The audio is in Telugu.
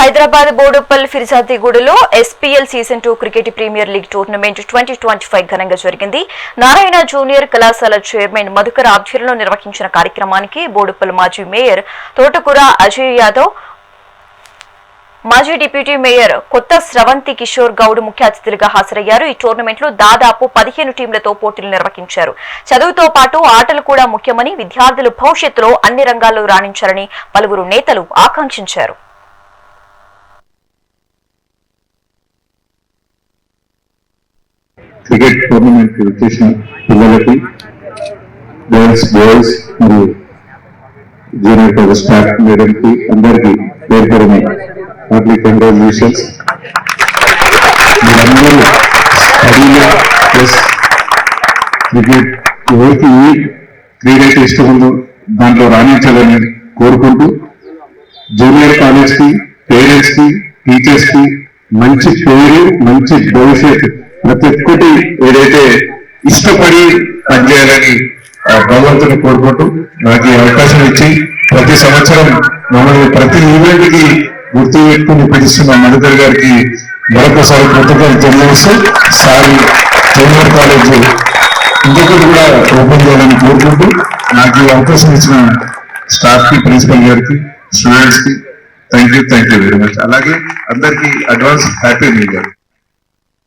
Hyderabad Boduppal ఫిర్జాదిగూడలో SPL season two cricket premier league tournament twenty twenty five ఘనంగా జరిగింది. నారాయణ జూనియర్ కళాశాల చైర్మన్ మధుకర్ ఆధ్వర్యంలో నిర్వహించిన కార్యక్రమానికి బోడుపల్ మాజీ మేయర్ తోటకూర అజయ్ యాదవ్ మాజీ డిప్యూటీ మేయర్ కొత్త స్రవంతి కిషోర్ గౌడ్ ముఖ్య అతిథులుగా హాజరయ్యారు. ఈ టోర్నమెంట్లో దాదాపు పదిహేను టీంలతో పోటీలు నిర్వహించారు. చదువుతో పాటు ఆటలు కూడా ముఖ్యమని విద్యార్థులు భవిష్యత్తులో అన్ని రంగాల్లో రాణించాలని పలువురు నేతలు ఆకాంక్షించారు. క్రికెట్ టోర్నమెంట్ వచ్చేసిన పిల్లలకి గర్ల్స్ బాయ్స్ మరియు జూనియర్ కాలేజ్ స్టాఫ్ మేడంకి అందరికీ పేరు పేరున హార్ట్లీ కంగ్రాచులేషన్స్. మీరందరూ స్టడీలో ప్లస్ క్రికెట్ ఎవరికి ఏ క్రీడైతే ఇష్టం ఉందో దాంట్లో రాణించాలని కోరుకుంటూ జూనియర్ కాలేజ్కి పేరెంట్స్కి టీచర్స్కి మంచి పేరు మంచి భవిష్యత్ ప్రతి ఒక్కటి ఏదైతే ఇష్టపడి పనిచేయాలని ఆ భగవంతుని కోరుకుంటూ నాకు ఈ అవకాశం ఇచ్చి ప్రతి సంవత్సరం మమ్మల్ని ప్రతి ఈవెంట్కి గుర్తు పెట్టుకుని పిలుస్తున్న మధుకర్ గారికి మరొకసారి కృతజ్ఞతలు తెలియజేస్తూ సారి జూనియర్ కాలేజ్ ఇంకొకటి కూడా ఓపెన్ చేయాలని కోరుకుంటూ నాకు ఈ అవకాశం ఇచ్చిన స్టాఫ్కి ప్రిన్సిపల్ గారికి స్టూడెంట్స్కి thank you thank you very much అలాగే అందరికీ అడ్వాన్స్ హ్యాపీ న్యూ ఇయర్